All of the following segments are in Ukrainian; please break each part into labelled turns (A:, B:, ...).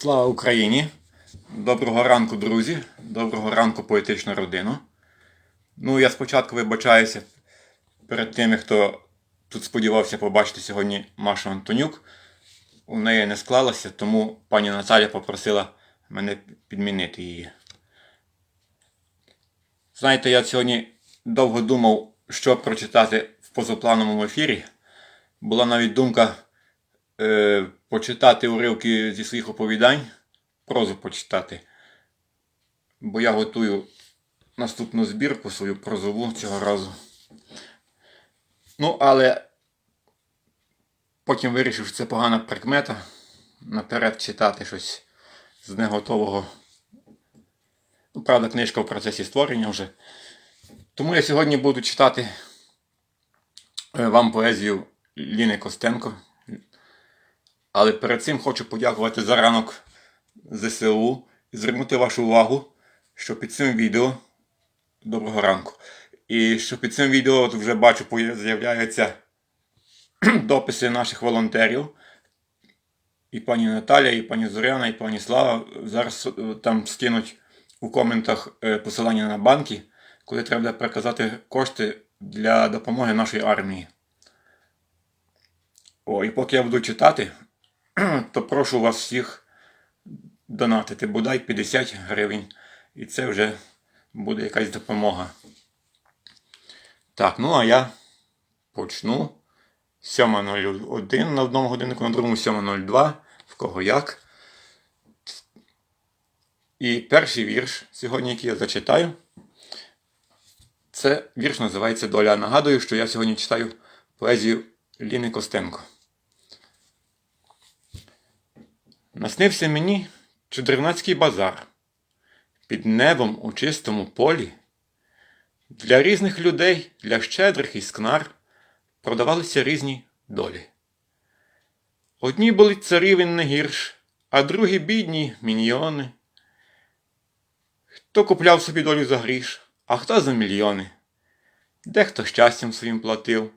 A: Слава Україні! Доброго ранку, друзі! Доброго ранку, поетична родина. Ну, я спочатку вибачаюся перед тими, хто тут сподівався побачити сьогодні Машу Антонюк. У неї не склалося, тому пані Наталя попросила мене підмінити її. Знаєте, я сьогодні довго думав, що прочитати в позаплановому ефірі. Була навіть думка е, почитати уривки зі своїх оповідань, прозу почитати. Бо я готую наступну збірку свою прозову цього разу. Ну, але потім вирішив, що це погана прикмета. Наперед читати щось з неготового. Ну, правда, книжка в процесі створення вже. Тому я сьогодні буду читати е, вам поезію Ліни Костенко. Але перед цим хочу подякувати за ранок ЗСУ і звернути вашу увагу, що під цим відео доброго ранку. І що під цим відео от вже бачу, з'являються дописи наших волонтерів. І пані Наталя, і пані Зоряна, і пані Слава зараз е, там скинуть у коментах е, посилання на банки, куди треба переказати кошти для допомоги нашій армії. О, і поки я буду читати, то прошу вас всіх донатити бодай 50 гривень. І це вже буде якась допомога. Так, ну а я почну. 7.01 на одному годиннику, на другому 7.02, в кого як. І перший вірш сьогодні, який я зачитаю, це вірш називається Доля. Нагадую, що я сьогодні читаю поезію Ліни Костенко. Наснився мені чудернацький базар під небом у чистому полі. Для різних людей, для щедрих і скнар продавалися різні долі. Одні були царівень не гірш, а другі бідні міньйони. Хто купляв собі долю за гріш, а хто за мільйони. Дехто щастям своїм платив,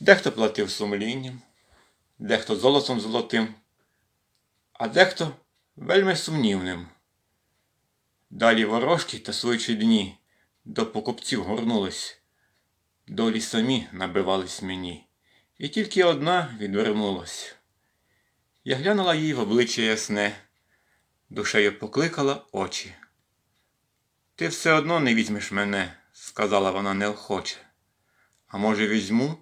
A: дехто платив сумлінням, дехто золотом золотим, а дехто вельми сумнівним. Далі ворожки та суючі дні до покупців горнулись, долі самі набивались мені, і тільки одна відвернулась. Я глянула їй в обличчя ясне, душею покликала очі. Ти все одно не візьмеш мене, сказала вона неохоче. А може, візьму?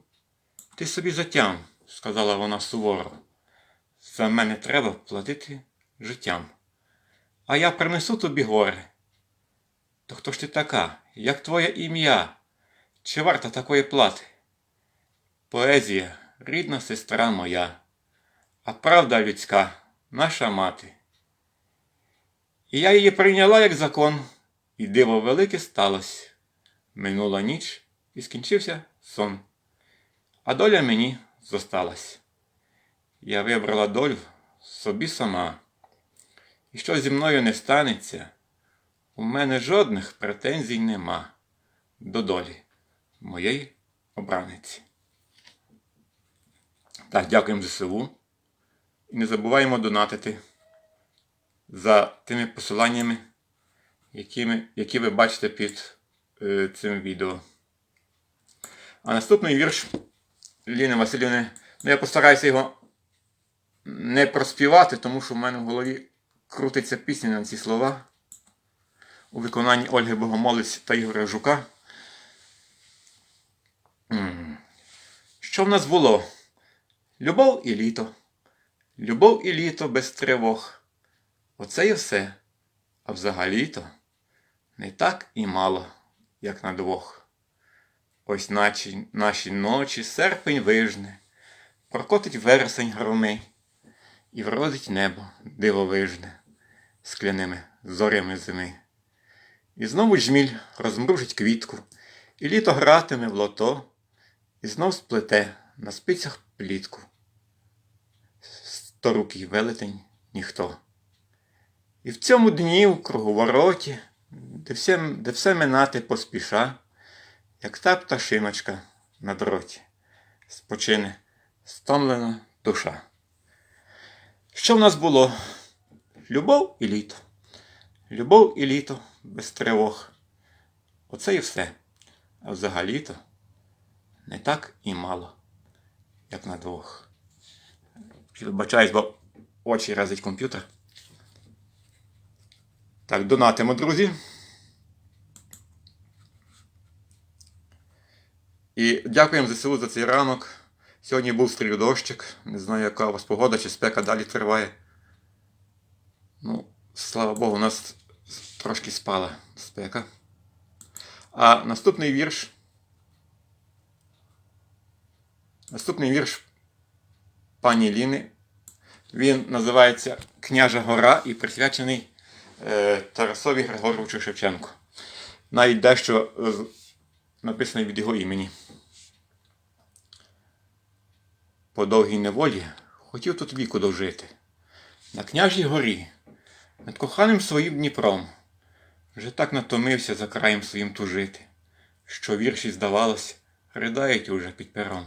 A: Ти собі затям, сказала вона суворо. За мене треба платити життям. А я принесу тобі горе. То хто ж ти така? Як твоє ім'я? Чи варта такої плати? Поезія, рідна сестра моя, а правда людська, наша мати. І я її прийняла як закон, і диво велике сталося. Минула ніч і скінчився сон, а доля мені зосталась. Я вибрала долю собі сама. І що зі мною не станеться, у мене жодних претензій нема до долі моєї обраниці. Так, дякуємо ЗСУ. І не забуваємо донатити за тими посиланнями, якими, які ви бачите під е, цим відео. А наступний вірш Ліни Васильівни. Ну, я постараюся його не проспівати, тому що в мене в голові крутиться пісня на ці слова у виконанні Ольги Богомолець та Ігоря Жука. Що в нас було? Любов і літо. Любов і літо без тривог. Оце і все. А взагалі-то не так і мало, як на двох. Ось наші, наші ночі серпень вижне, прокотить вересень громи, і вродить небо дивовижне скляними зорями зими. І знову жміль розмружить квітку, і літо гратиме в лото, і знов сплете на спицях плітку. Сторукий велетень ніхто. І в цьому дні в круговороті, де все, де все минати поспіша, як та пташиночка на дроті, спочине стомлена душа. Що в нас було? Любов і літо. Любов і літо без тривог. Оце і все. А взагалі-то не так і мало, як на двох. Вибачаюсь, бо очі разить комп'ютер. Так, донатимо, друзі. І дякуємо ЗСУ за цей ранок. Сьогодні був стрілю дощик. Не знаю, яка у вас погода, чи спека далі триває. Ну, слава Богу, у нас трошки спала спека. А наступний вірш. Наступний вірш пані Ліни. Він називається Княжа Гора і присвячений е, Тарасові Григоровичу Шевченку. Навіть дещо е, написане від його імені. По довгій неволі хотів тут віку дожити. На княжій горі, над коханим своїм Дніпром, вже так натомився за краєм своїм тужити, що вірші, здавалось, ридають уже під пером.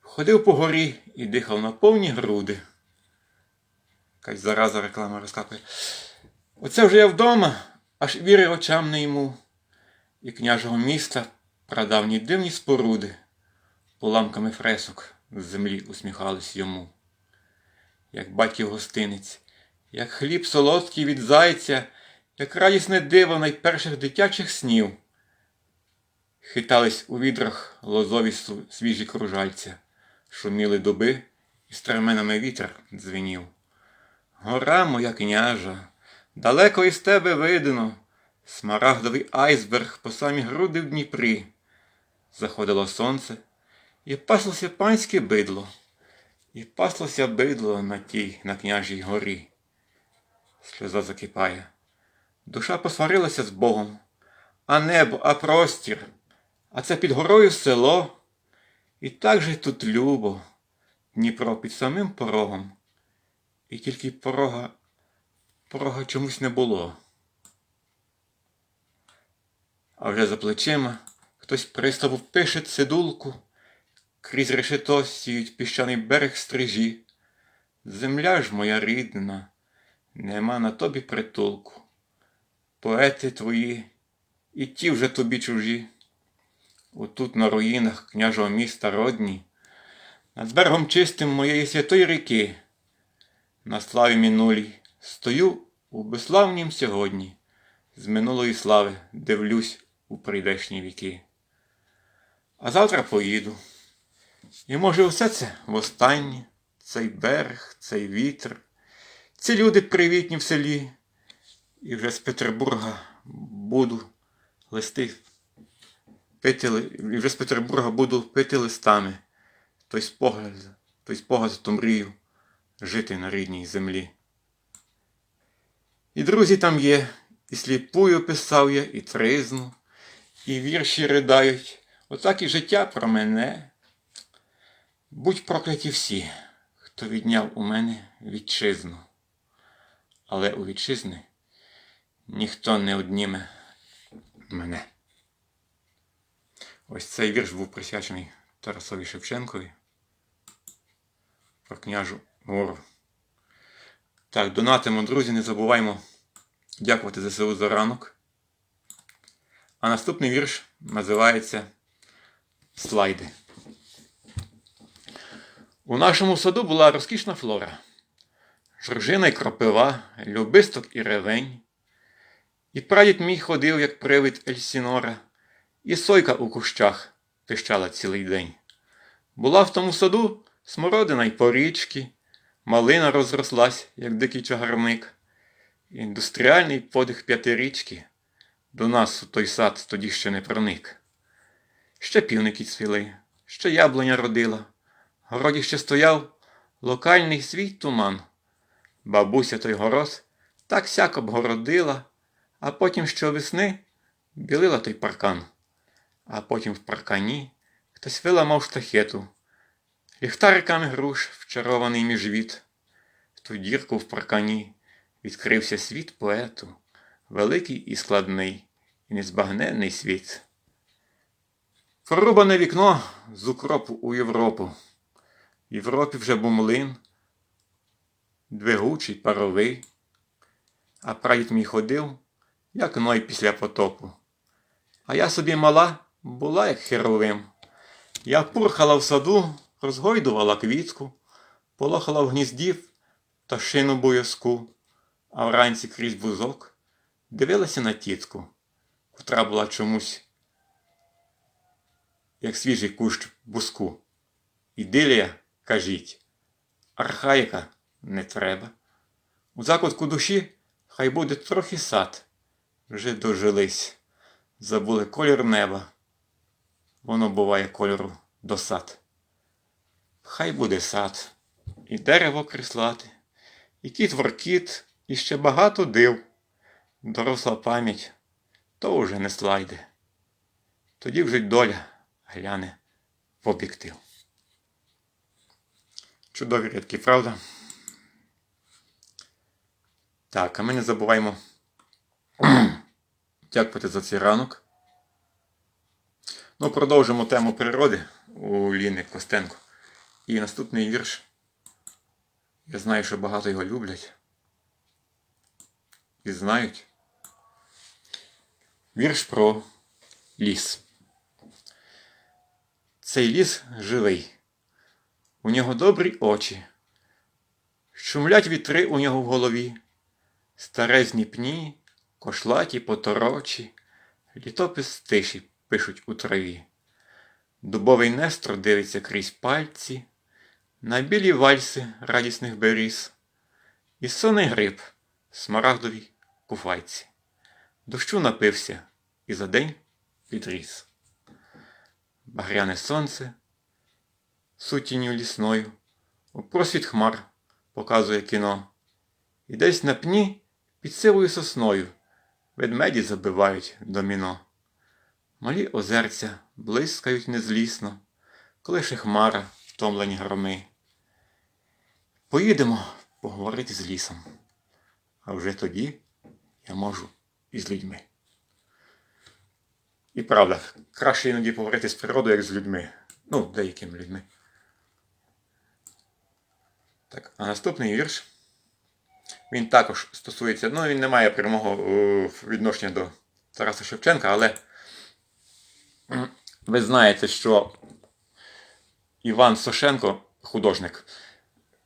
A: Ходив по горі і дихав на повні груди. Якась зараза реклама розкапує. Оце вже я вдома, аж віри очам не йму. І княжого міста прадавні дивні споруди, уламками фресок з землі усміхались йому. Як батьків гостинець, як хліб солодкий від зайця, як радісне диво найперших дитячих снів. Хитались у відрах лозові свіжі кружальця, шуміли дуби, і стременами вітер дзвенів. Гора моя княжа, далеко із тебе видно, смарагдовий айсберг по самі груди в Дніпрі. Заходило сонце, і паслося панське бидло, і паслося бидло на тій, на княжій горі. Сльоза закипає. Душа посварилася з Богом, а небо, а простір, а це під горою село. І так же тут любо, Дніпро під самим порогом. І тільки порога, порога чомусь не було. А вже за плечима хтось приставу пише цидулку, крізь решето сіють піщаний берег стрижі. Земля ж моя рідна, нема на тобі притулку. Поети твої, і ті вже тобі чужі. Отут на руїнах княжого міста родні, над берегом чистим моєї святої ріки, на славі минулій стою у безславнім сьогодні, з минулої слави дивлюсь у прийдешні віки. А завтра поїду. І може все це востаннє, цей берег, цей вітер, ці люди привітні в селі, і вже з Петербурга буду листи пити, і вже з Петербурга буду пити листами той спогад, той спогад, ту мрію жити на рідній землі. І друзі там є, і сліпую писав я, і тризну, і вірші ридають, отак і життя про мене. Будь прокляті всі, хто відняв у мене вітчизну. Але у вітчизни ніхто не одніме мене. Ось цей вірш був присвячений Тарасові Шевченкові про княжу гору. Так, донатимо, друзі, не забуваймо дякувати ЗСУ за ранок. А наступний вірш називається Слайди. У нашому саду була розкішна флора. Жоржина й кропива, любисток і ревень. І прадід мій ходив, як привид Ельсінора, і сойка у кущах пищала цілий день. Була в тому саду смородина й порічки, малина розрослась, як дикий чагарник. Індустріальний подих п'ятирічки до нас у той сад тоді ще не проник. Ще півники цвіли, ще яблуня родила, городі ще стояв локальний свій туман. Бабуся той город так сяк обгородила, а потім щовесни білила той паркан. А потім в паркані хтось виламав штахету, ліхтариками груш вчарований міжвіт. В ту дірку в паркані відкрився світ поету, великий і складний, і незбагненний світ. Порубане вікно з укропу у Європу. Європі вже був млин, двигучий, паровий, А прадід мій ходив, як ной після потопу. А я собі мала була, як херовим. Я пурхала в саду, розгойдувала квітку, полохала в гнізді та шину боязку, а вранці крізь бузок дивилася на тітку, котра була чомусь, як свіжий кущ буску. Ідилія, кажіть, архаїка не треба. У закутку душі хай буде трохи сад. Вже дожились, забули колір неба. Воно буває кольору до сад. Хай буде сад, і дерево крислати, і кіт воркіт, і ще багато див. Доросла пам'ять, то уже не слайде. Тоді вже доля гляне в об'єктив. Чудові рядки, правда? Так, а ми не забуваємо дякувати за цей ранок. Ну, продовжимо тему природи у Ліни Костенко. І наступний вірш. Я знаю, що багато його люблять. І знають. Вірш про ліс. Цей ліс живий. У нього добрі очі. Шумлять вітри у нього в голові. Старезні пні, кошлаті поторочі, літопис тиші пишуть у траві. Дубовий нестор дивиться крізь пальці, на білі вальси радісних беріз, і сонний гриб смарагдовій куфайці. Дощу напився і за день підріс. Багряне сонце сутінню лісною, у просвіт хмар показує кіно. І десь на пні під сивою сосною ведмеді забивають доміно. Малі озерця блискають незлісно, колише хмара втомлені громи. Поїдемо поговорити з лісом, а вже тоді я можу і з людьми. І правда, краще іноді поговорити з природою, як з людьми. Ну, деякими людьми. Так, а наступний вірш. Він також стосується, ну він не має прямого е, відношення до Тараса Шевченка, але ви знаєте, що Іван Сошенко, художник,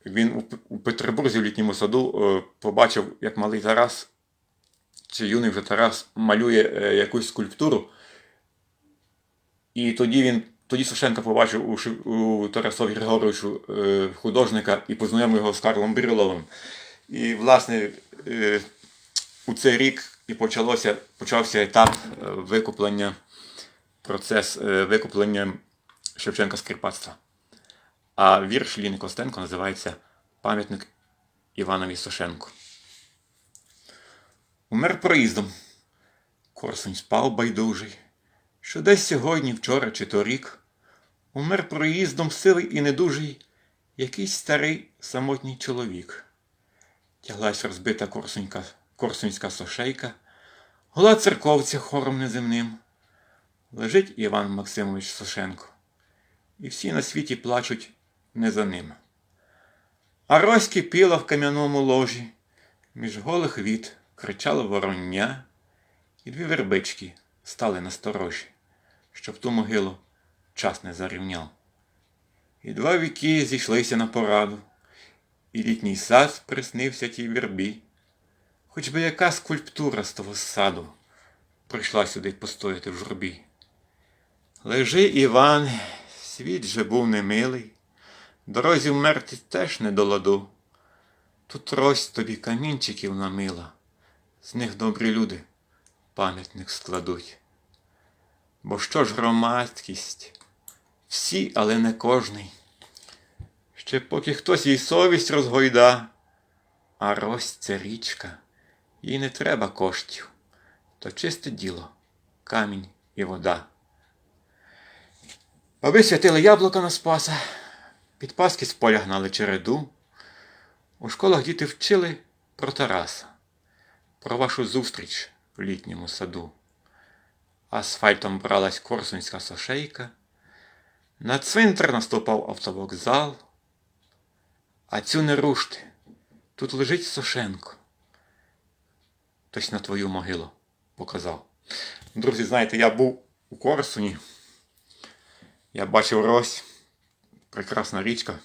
A: він у, Петербурзі в літньому саду е, побачив, як малий Тарас, чи юний вже Тарас малює е, якусь скульптуру. І тоді він, тоді Сошенко побачив у, у Тарасові Григоровичу е, художника і познайомив його з Карлом Брюловим. І, власне, е, у цей рік і почалося, почався етап е, викуплення, процес викуплення Шевченка з Карпатства. А вірш Ліни Костенко називається Пам'ятник Іванові Сошенку. Умер проїздом. Корсунь спав байдужий, що десь сьогодні, вчора чи торік, умер проїздом силий і недужий якийсь старий самотній чоловік. Тяглась розбита корсунька, корсунська сошейка, гола церковця хором неземним. Лежить Іван Максимович Сошенко, і всі на світі плачуть не за ним. А Рось кипіла в кам'яному ложі, між голих віт кричало вороння, і дві вербички стали насторожі, щоб ту могилу час не зарівняв. І два віки зійшлися на пораду, і літній сад приснився тій вербі. Хоч би яка скульптура з того саду прийшла сюди постояти в журбі. Лежи, Іван, світ же був немилий, дорозі вмерти теж не до ладу. Тут рось тобі камінчиків намила, з них добрі люди пам'ятник складуть. Бо що ж громадськість? Всі, але не кожний. Ще поки хтось їй совість розгойда, а рось це річка, їй не треба коштів, то чисте діло, камінь і вода. Баби святили яблука на спаса, під паски з поля гнали череду. У школах діти вчили про Тараса, про вашу зустріч в літньому саду. Асфальтом бралась корсунська сошейка, на цвинтар наступав автовокзал. А цю не руште, тут лежить Сошенко. хтось на твою могилу показав. Друзі, знаєте, я був у Корсуні. Я бачив Рось, прекрасна річка.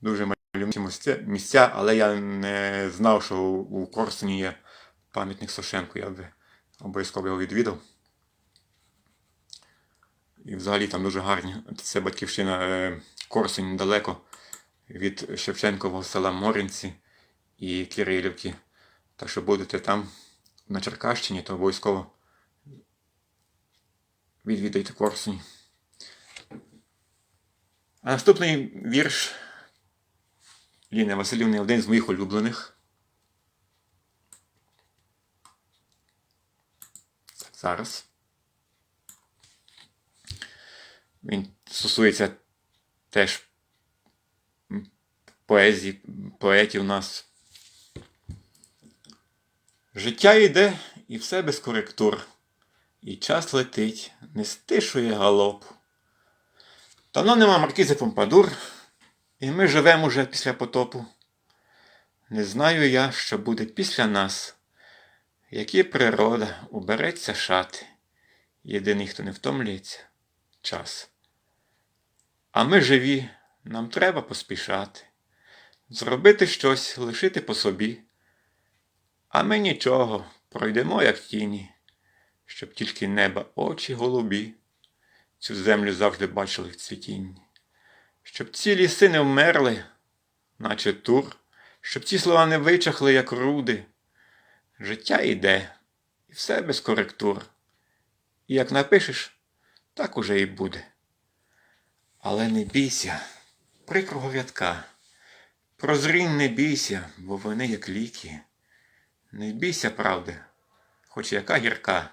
A: Дуже мальовничі місця- але я не знав, що у Корсуні є пам'ятник Сошенку. Я би обов'язково його відвідав. І взагалі там дуже гарні. Це батьківщина е, Корсунь недалеко від Шевченкового села Моринці і Кирилівки. Так що будете там на Черкащині, то обов'язково відвідайте Корсунь. А наступний вірш Ліни Васильівни один з моїх улюблених. Зараз. Він стосується теж поезії, поетів нас. Життя йде і все без коректур, і час летить, не стишує галоп. Давно нема маркізи Помпадур, і ми живемо уже після потопу. Не знаю я, що буде після нас, які природа убереться шати. Єдиний, хто не втомлюється час. А ми живі, нам треба поспішати, зробити щось, лишити по собі. А ми нічого, пройдемо, як тіні, щоб тільки неба очі голубі цю землю завжди бачили в цвітінні. Щоб ці ліси не вмерли, наче тур, щоб ці слова не вичахли, як руди. Життя йде, і все без коректур. І як напишеш, так уже і буде. Але не бійся, прикрого рядка. Прозрінь не бійся, бо вони як ліки. Не бійся правди, хоч яка гірка.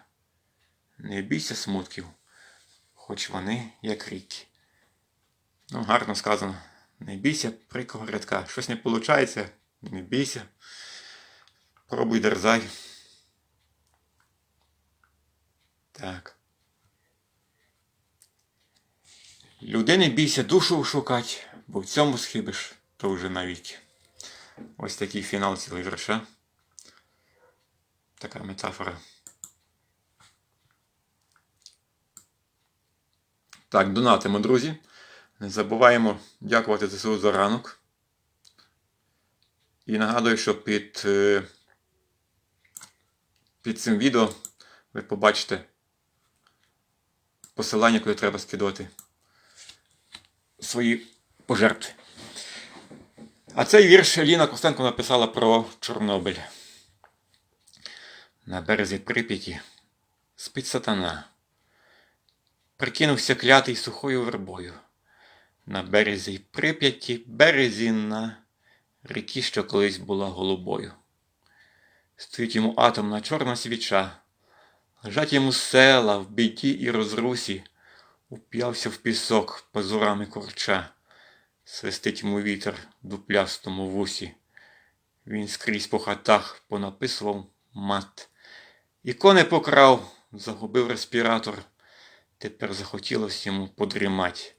A: Не бійся смутків, хоч вони як ріки. Ну, гарно сказано. Не бійся прикрого рядка. Щось не виходить, не бійся. Пробуй дерзай. Так. Людини бійся душу шукать, бо в цьому схибиш, то вже навіки. Ось такий фінал цього вірша. Така метафора. Так, донатимо, друзі. Не забуваємо дякувати ЗСУ за ранок. І нагадую, що під, е, під цим відео ви побачите посилання, куди треба скидувати свої пожертви. А цей вірш Ліна Костенко написала про Чорнобиль. На березі Прип'яті спить сатана. Прикинувся клятий сухою вербою. На березі Прип'яті березінна ріки, що колись була голубою. Стоїть йому атомна чорна свіча, лежать йому села в біді і розрусі, уп'явся в пісок пазурами корча, свистить йому вітер в дуплястому вусі. Він скрізь по хатах понаписував мат. Ікони покрав, загубив респіратор. Тепер захотілось йому подрімать.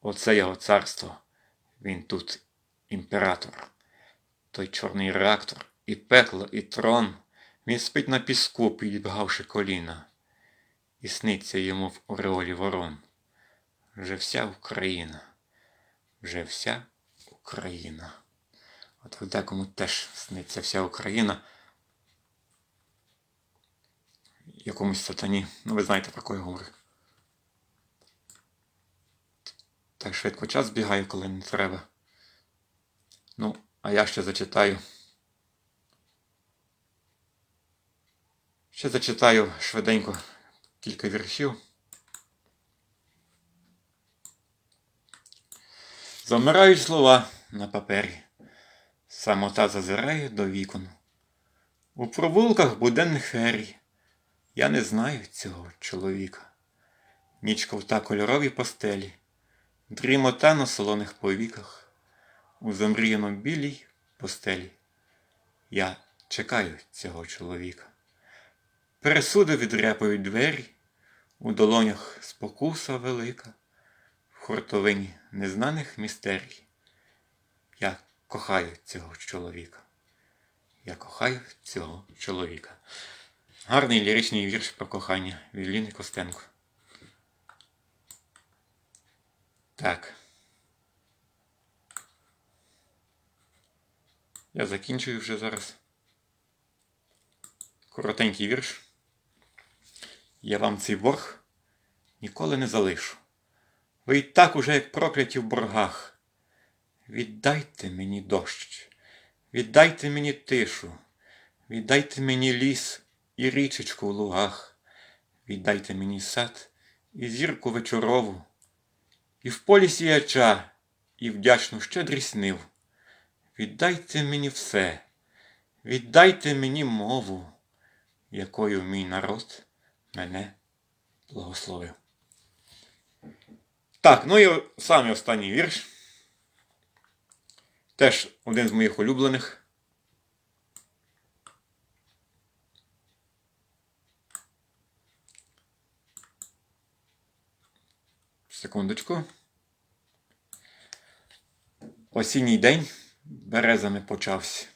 A: Оце його царство. Він тут імператор. Той чорний реактор, і пекло, і трон. Він спить на піску, підбгавши коліна. І сниться йому в ореолі ворон. Вже вся Україна. Вже вся Україна. От декому теж сниться вся Україна. Якомусь сатані. Ну, ви знаєте, про кого я говорю. Так швидко час бігає, коли не треба. Ну, а я ще зачитаю. Ще зачитаю швиденько кілька віршів. Замирають слова на папері. Самота зазирає до вікон. У провулках буденних ферій. Я не знаю цього чоловіка. Ніч ковта кольорові постелі, дрімота на солоних повіках, у замріяно білій постелі. Я чекаю цього чоловіка. Пересуди відряпають двері, у долонях спокуса велика, в хуртовині незнаних містерій. Я кохаю цього чоловіка. Я кохаю цього чоловіка. Гарний ліричний вірш про кохання від Ліни Костенко. Так. Я закінчую вже зараз. Коротенький вірш. Я вам цей борг ніколи не залишу. Ви й так уже як прокляті в боргах. Віддайте мені дощ, віддайте мені тишу, віддайте мені ліс і річечку в лугах, віддайте мені сад і зірку вечорову, і в полі сіяча, і вдячну щедрість нив. Віддайте мені все, віддайте мені мову, якою мій народ мене благословив. Так, ну і самий останній вірш. Теж один з моїх улюблених. Секундочку. Осінній день березами почався.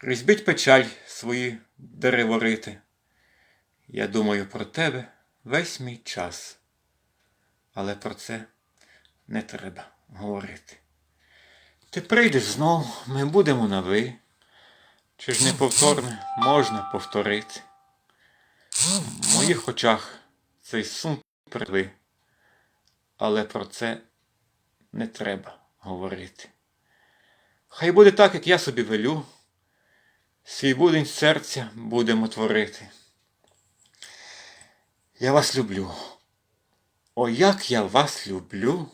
A: Різьбить печаль свої дереворити. Я думаю про тебе весь мій час. Але про це не треба говорити. Ти прийдеш знов, ми будемо на ви. Чи ж неповторне можна повторити? В моїх очах цей сум перед. Але про це не треба говорити. Хай буде так, як я собі велю. Свій будень серця будемо творити. Я вас люблю. О, як я вас люблю.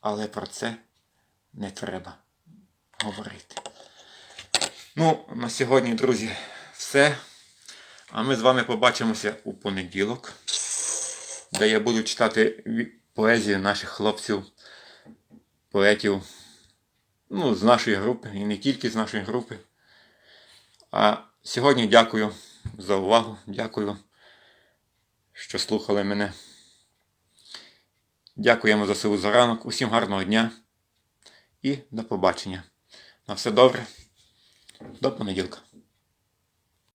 A: Але про це не треба говорити. Ну, на сьогодні, друзі, все. А ми з вами побачимося у понеділок, де я буду читати поезію наших хлопців, поетів, ну, з нашої групи, і не тільки з нашої групи. А сьогодні дякую за увагу, дякую, що слухали мене. Дякуємо за силу за ранок. Усім гарного дня і до побачення. На все добре. До понеділка.